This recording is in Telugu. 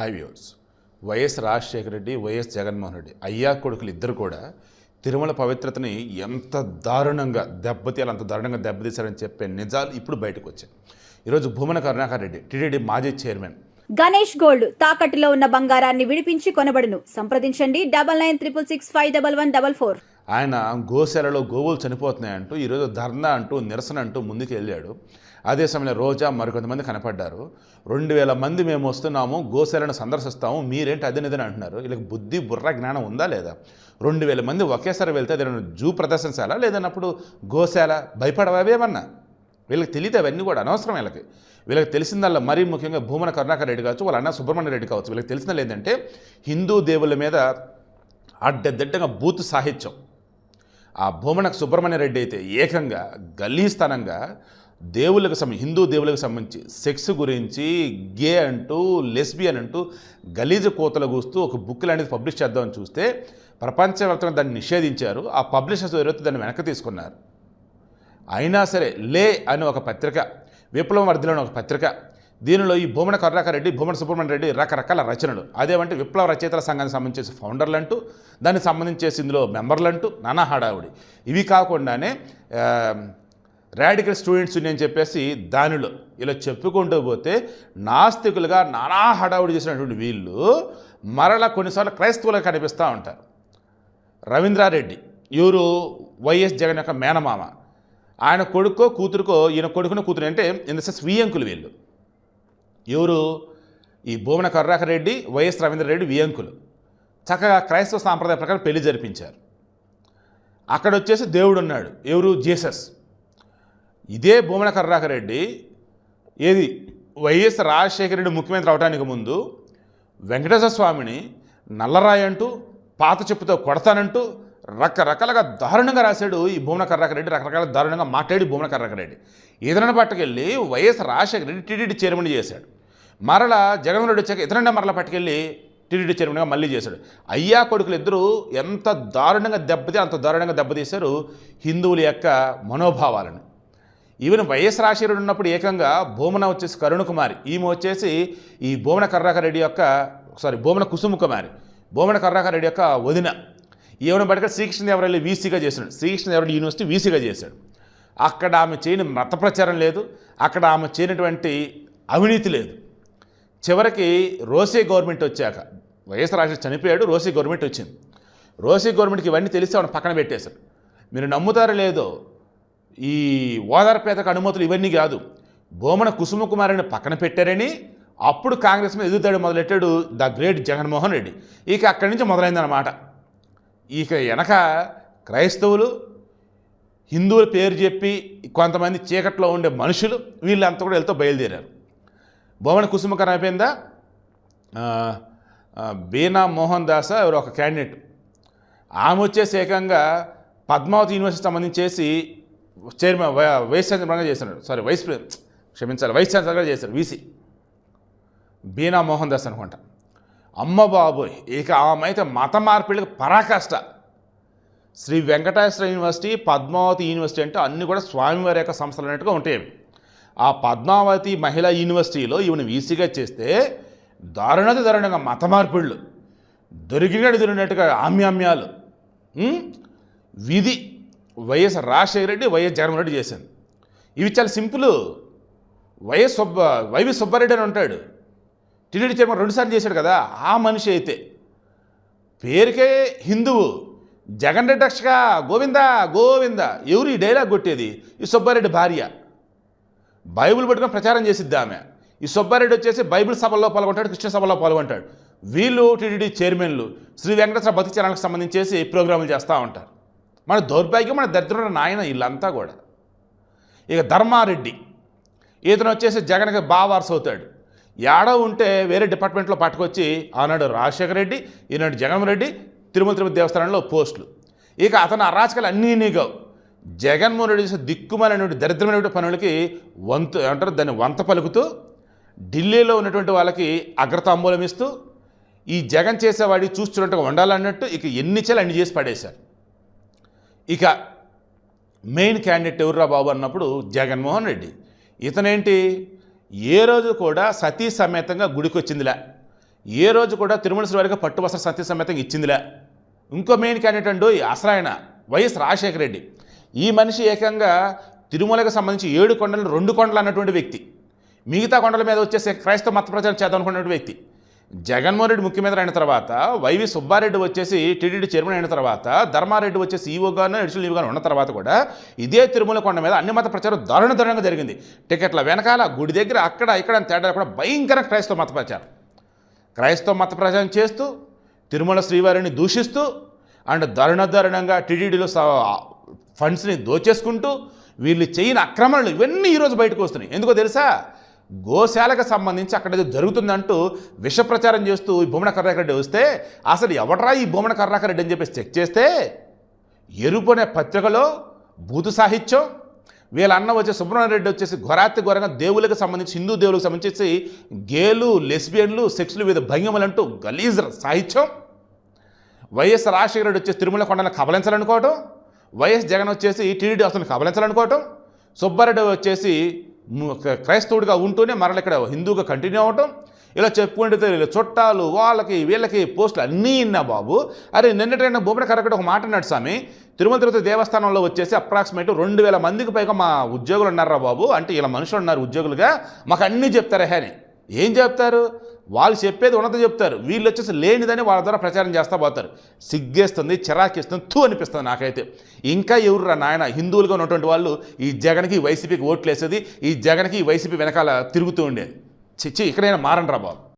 Hi viewers Y S Rajasekhara Reddy Y S Jaganmohan Reddy. అయ్యా కొడుకులు ఇద్దరు కూడా తిరుమల పవిత్రతని ఎంత దారుణంగా దెబ్బతీయాలి అంత దారుణంగా దెబ్బతీశారని చెప్పే నిజాలు ఇప్పుడు బయటకు వచ్చాయి. ఈరోజు భూమన కరుణాకర్ రెడ్డి టీడీడీ మాజీ చైర్మన్. గణేష్ గోల్డ్ తాకట్టులో ఉన్న బంగారాన్ని విడిపించి కొనబడును. సంప్రదించండి double nine triple six five double one double four. ఆయన గోశాలలో గోవులు చనిపోతున్నాయంటూ ఈరోజు ధర్నా అంటూ నిరసన అంటూ ముందుకు వెళ్ళాడు అదే సమయంలో రోజా మరికొంతమంది కనపడ్డారు. రెండు వేల మంది మేము వస్తున్నాము గోశాలను సందర్శిస్తాము మీరేంటి అదే నిదని అంటున్నారు. వీళ్ళకి బుద్ధి బుర్ర జ్ఞానం ఉందా లేదా? రెండు వేల మంది ఒకేసారి వెళ్తే అది జూ ప్రదర్శనశాల లేదన్నప్పుడు గోశాల భయపడవేమన్నా వీళ్ళకి తెలియదు అవన్నీ కూడా అనవసరం వీళ్ళకి. వీళ్ళకి తెలిసిందల్లా మరీ ముఖ్యంగా భూమన కరుణాకర్ రెడ్డి కావచ్చు వాళ్ళ అన్న సుబ్రహ్మణ్య రెడ్డి కావచ్చు వీళ్ళకి తెలిసిన ఏంటంటే హిందూ దేవుళ్ళ మీద అడ్డదిడ్డగా బూత్ సాహిత్యం. ఆ భూమనకు సుబ్రహ్మణ్య రెడ్డి అయితే ఏకంగా గలీస్థానంగా దేవుళ్ళకి సంబంధించి హిందూ దేవులకు సంబంధించి సెక్స్ గురించి గే అంటూ లెస్బియన్ అంటూ గలీజ కోతలు కూస్తూ ఒక బుక్ లాంటిది పబ్లిష్ చేద్దామని చూస్తే ప్రపంచవ్యాప్తంగా దాన్ని నిషేధించారు. ఆ పబ్లిషర్స్ ఎవరైతే దాన్ని వెనక్కి తీసుకున్నారు? అయినా సరే లే అని ఒక పత్రిక విప్లవం వర్ధిలోని ఒక పత్రిక దీనిలో ఈ భూమన కరుణాకరెడ్డి భూమన సుబ్రహ్మణ్య రెడ్డి రకరకాల రచనలు. అదేమంటే విప్లవ రచయితల సంఘానికి సంబంధించేసి ఫౌండర్లు అంటూ దానికి సంబంధించేసి ఇందులో మెంబర్లు అంటూ నానా హడావుడి. ఇవి కాకుండానే రాడికల్ స్టూడెంట్స్ నేను చెప్పేసి దానిలో ఇలా చెప్పుకుంటూ పోతే నాస్తికులుగా నానా హడావుడి చేసినటువంటి వీళ్ళు మరలా కొన్నిసార్లు క్రైస్తవులకు కనిపిస్తూ ఉంటారు. రవీంద్రారెడ్డి ఎవరు వైఎస్ జగన్ యొక్క మేనమామ. ఆయన కొడుకో కూతురుకో ఈయన కొడుకున కూతురు అంటే ఇన్ ద సెన్స్ వియంకులు వీళ్ళు. ఎవరు ఈ భూమన కర్రాకరెడ్డి వైఎస్ రవీంద్రారెడ్డి వియంకులు. చక్కగా క్రైస్తవ సాంప్రదాయ ప్రకారం పెళ్ళి జరిపించారు. అక్కడ వచ్చేసి దేవుడు ఉన్నాడు ఎవరు జీసస్. ఇదే భూమన కర్రాకరెడ్డి రెడ్డి ఏది? వైఎస్ రాజశేఖర రెడ్డి ముఖ్యమంత్రి అవడానికి ముందు వెంకటేశ్వర స్వామిని నల్లరాయి అంటూ పాత చెప్పుతో కొడతానంటూ రకరకాలుగా దారుణంగా రాశాడు ఈ భూమన కర్రాకరెడ్డి రకరకాల దారుణంగా మాట్లాడి భూమన కర్రాకరెడ్డి ఇతరుని పట్టుకెళ్ళి Y S Rajasekhara Reddy TTD chairman చేశాడు. మరలా జగన్మోహన్ రెడ్డి వచ్చాక ఇతరుండే మరలా పట్టుకెళ్ళి టీడీడీ చైర్మన్గా మళ్ళీ చేశాడు. అయ్యా కొడుకులు ఇద్దరు ఎంత దారుణంగా దెబ్బతీ అంత దారుణంగా దెబ్బతీశారు హిందువుల యొక్క మనోభావాలను. ఈవెన్ వైఎస్ రాజశేఖర ఉన్నప్పుడు ఏకంగా భూమన వచ్చేసి కరుణ కుమారి. ఈమె వచ్చేసి ఈ భూమన కర్రాకరెడ్డి యొక్క సారీ భూమన కుసుమ కుమారి. భూమన కర్రాకరెడ్డి యొక్క వదిన. ఈవెన బయటక శ్రీకృష్ణదేవరాయలు వీసీగా చేశాడు శ్రీకృష్ణదేవరాయలు యూనివర్సిటీ వీసీగా చేశాడు. అక్కడ ఆమె చేయని మత ప్రచారం లేదు. అక్కడ ఆమె చేయనటువంటి అవినీతి లేదు. చివరికి రోసే గవర్నమెంట్ వచ్చాక వైఎస్ రాజశేఖర్ చనిపోయాడు రోసే గవర్నమెంట్ వచ్చింది. రోసే గవర్నమెంట్కి ఇవన్నీ తెలిసి ఆవిడ పక్కన పెట్టేశారు. మీరు నమ్ముతారో లేదో ఈ ఓదార్పేతకు అనుమతులు ఇవన్నీ కాదు. బోమన కుసుమ కుమారిని పక్కన పెట్టారని అప్పుడు కాంగ్రెస్ మీద ఎదుగుతాడు మొదలెట్టాడు ద గ్రేట్ జగన్మోహన్ రెడ్డి. ఇక అక్కడి నుంచి మొదలైందనమాట ఇక వెనక క్రైస్తవులు హిందువుల పేరు చెప్పి కొంతమంది చీకట్లో ఉండే మనుషులు వీళ్ళంతా కూడా వెళ్తూ బయలుదేరారు. భువన కుసుమకరం అయిపోయిందా? బీనా మోహన్ దాస ఎవరు ఒక క్యాండిడేట్. ఆమె వచ్చేసి ఏకంగా పద్మావతి యూనివర్సిటీ సంబంధించేసి చైర్మన్ వై- వైస్ ఛాన్సలర్గా చేస్తున్నాడు. సారీ వైస్ క్షమించాలి వైస్ ఛాన్సలర్గా చేశారు వీసీ. బీనా మోహన్ దాస్ అనుకుంటా. అమ్మ బాబోయ్ ఇక ఆమె అయితే మత మార్పిడికి పరాకాష్ట. శ్రీ వెంకటేశ్వర యూనివర్సిటీ పద్మావతి యూనివర్సిటీ అంటే అన్నీ కూడా స్వామివారి యొక్క సంస్థలు అన్నట్టుగా ఉంటాయి ఆ పద్మావతి మహిళా యూనివర్సిటీలో ఈవెన్ వీసీగా చేస్తే దారుణత దారుణంగా మత మార్పిళ్ళు. దొరికినట్టు దొరికినట్టుగా ఆమ్యామ్యాలు. విధి. Y S Rajasekhara Reddy Y S Jaganmohan Reddy చేశాను ఇవి చాలా simple. Y S Subba Y V Subba Reddy అని ఉంటాడు. టీడీడీ చైర్మన్ రెండుసార్లు చేశాడు కదా ఆ మనిషి అయితే. పేరుకే హిందువు. జగన్ రెడ్డి రక్షగా గోవిందా గోవింద. ఎవరు ఈ డైలాగ్ కొట్టేది? ఈ సుబ్బారెడ్డి భార్య. బైబిల్ పట్టుకొని ప్రచారం చేసిద్ది ఆమె. ఈ సుబ్బారెడ్డి వచ్చేసి బైబిల్ సభల్లో పాల్గొంటాడు కృష్ణ సభలో పాల్గొంటాడు. వీళ్ళు టీడీడీ చైర్మన్లు శ్రీ వెంకటేశ్వర బతికి ఛానల్కి సంబంధించేసి ప్రోగ్రాములు చేస్తూ ఉంటారు. మన దౌర్భాగ్యం మన దరిద్రుడు నాయన వీళ్ళంతా కూడా. ఇక ధర్మారెడ్డి ఇతను వచ్చేసి జగన్కి బావార్స్ అవుతాడు. ఏడో ఉంటే వేరే డిపార్ట్మెంట్లో పట్టుకొచ్చి ఆనాడు రాజశేఖర రెడ్డి ఈనాడు జగన్ రెడ్డి తిరుమల తిరుపతి దేవస్థానంలో పోస్టులు. ఇక అతను అరాచకాలు అన్నీ నీగావు. జగన్మోహన్ రెడ్డి చేసే దిక్కుమాలైనటువంటి దరిద్రమైనటువంటి పనులకి వంతు అంటారు దాన్ని వంత పలుకుతూ ఢిల్లీలో ఉన్నటువంటి వాళ్ళకి అగ్రతాంబూలం ఇస్తూ ఈ జగన్ చేసేవాడి చూస్తున్నట్టుగా ఉండాలన్నట్టు ఇక ఎన్ని చేయాలి అన్ని చేసి పడేశారు. ఇక మెయిన్ క్యాండిడేట్ ఎవర్రా బాబు అన్నప్పుడు జగన్మోహన్ రెడ్డి. ఇతనేంటి? ఏ రోజు కూడా సతీ సమేతంగా గుడికి వచ్చిందిలే ఏ రోజు కూడా తిరుమల శ్రీవారికి పట్టు వస్త్ర సత్య సమేతంగా ఇచ్చిందిలే. ఇంకో మెయిన్ క్యాండిడేట్ అండు అసరాయన వైఎస్ రాజశేఖర రెడ్డి. ఈ మనిషి ఏకంగా తిరుమలకు సంబంధించి ఏడు కొండలు రెండు కొండలు అన్నటువంటి వ్యక్తి. మిగతా కొండల మీద వచ్చేసి క్రైస్తవ మత ప్రచారం చేద్దాం అనుకున్నటువంటి వ్యక్తి. జగన్మోహన్ రెడ్డి ముఖ్యమంత్రి అయిన తర్వాత వైవి సుబ్బారెడ్డి వచ్చేసి టీటీడీ చైర్మన్ అయిన తర్వాత ధర్మారెడ్డి వచ్చేసి ఈఓగాను అడిషనల్ ఈవోగాను ఉన్న తర్వాత కూడా ఇదే తిరుమల కొండ మీద అన్ని మత ప్రచారం దారుణ దారుణంగా జరిగింది. టికెట్ల వెనకాల గుడి దగ్గర అక్కడ ఇక్కడ తేడా కూడా భయంకర క్రైస్తవ మత ప్రచారం. క్రైస్తవ మత ప్రచారం చేస్తూ తిరుమల శ్రీవారిని దూషిస్తూ అండ్ దారుణ దారుణంగా టీటీడీలో ఫండ్స్ని దోచేసుకుంటూ వీళ్ళు చేయని అక్రమణలు ఇవన్నీ ఈరోజు బయటకు వస్తున్నాయి. ఎందుకో తెలుసా? గోశాలకు సంబంధించి అక్కడ ఏదో జరుగుతుందంటూ విష ప్రచారం చేస్తూ ఈ భూమన కర్రాకరెడ్డి వస్తే అసలు ఎవడరా ఈ భూమన కర్రాకరెడ్డి అని చెప్పేసి చెక్ చేస్తే ఎరుపు అనే పత్రికలో భూత సాహిత్యం వీళ్ళ అన్న వచ్చే సుబ్రహ్మణ్య రెడ్డి వచ్చేసి ఘోరాతి ఘోరంగా దేవులకు సంబంధించి హిందూ దేవులకు సంబంధించి గేలు లెస్బియన్లు సెక్స్లు వివిధ భంగిమలంటూ గలీజ్ సాహిత్యం. వైఎస్ రాజశేఖర రెడ్డి వచ్చేసి తిరుమల కొండలను కబలించాలనుకోవటం వైఎస్ జగన్ వచ్చేసి టీడీడీ అసలు కబలించాలనుకోవటం సుబ్బారెడ్డి వచ్చేసి క్రైస్తవుడిగా ఉంటూనే మరల ఇక్కడ హిందూగా కంటిన్యూ అవ్వటం ఇలా చెప్పుకుంటే చుట్టాలు వాళ్ళకి వీళ్ళకి పోస్టులు అన్నీ ఇన్నా బాబు. అరే నిన్నటైనా భూమిని కరెక్ట్ ఒక మాట అన్నాడు స్వామి తిరుమల తిరుపతి దేవస్థానంలో వచ్చేసి అప్రాక్సిమేట్ రెండు వేల మందికి పైగా మా ఉద్యోగులు ఉన్నారా బాబు? అంటే ఇలా మనుషులు ఉన్నారు ఉద్యోగులుగా మాకు అన్నీ చెప్తారా హే అని. ఏం చెప్తారు? వాళ్ళు చెప్పేది ఉన్నత చెప్తారు. వీళ్ళు వచ్చేసి లేనిదని వాళ్ళ ద్వారా ప్రచారం చేస్తా పోతారు. సిగ్గేస్తుంది చిరాకిస్తుంది తూ అనిపిస్తుంది నాకైతే. ఇంకా ఎవరురా నాయన? హిందువులుగా ఉన్నటువంటి వాళ్ళు ఈ జగన్కి వైసీపీకి ఓట్లు వేసేది ఈ జగన్కి వైసీపీ వెనకాల తిరుగుతూ ఉండేది. చిచ్చి ఇక్కడైనా మారండి రా బాబు.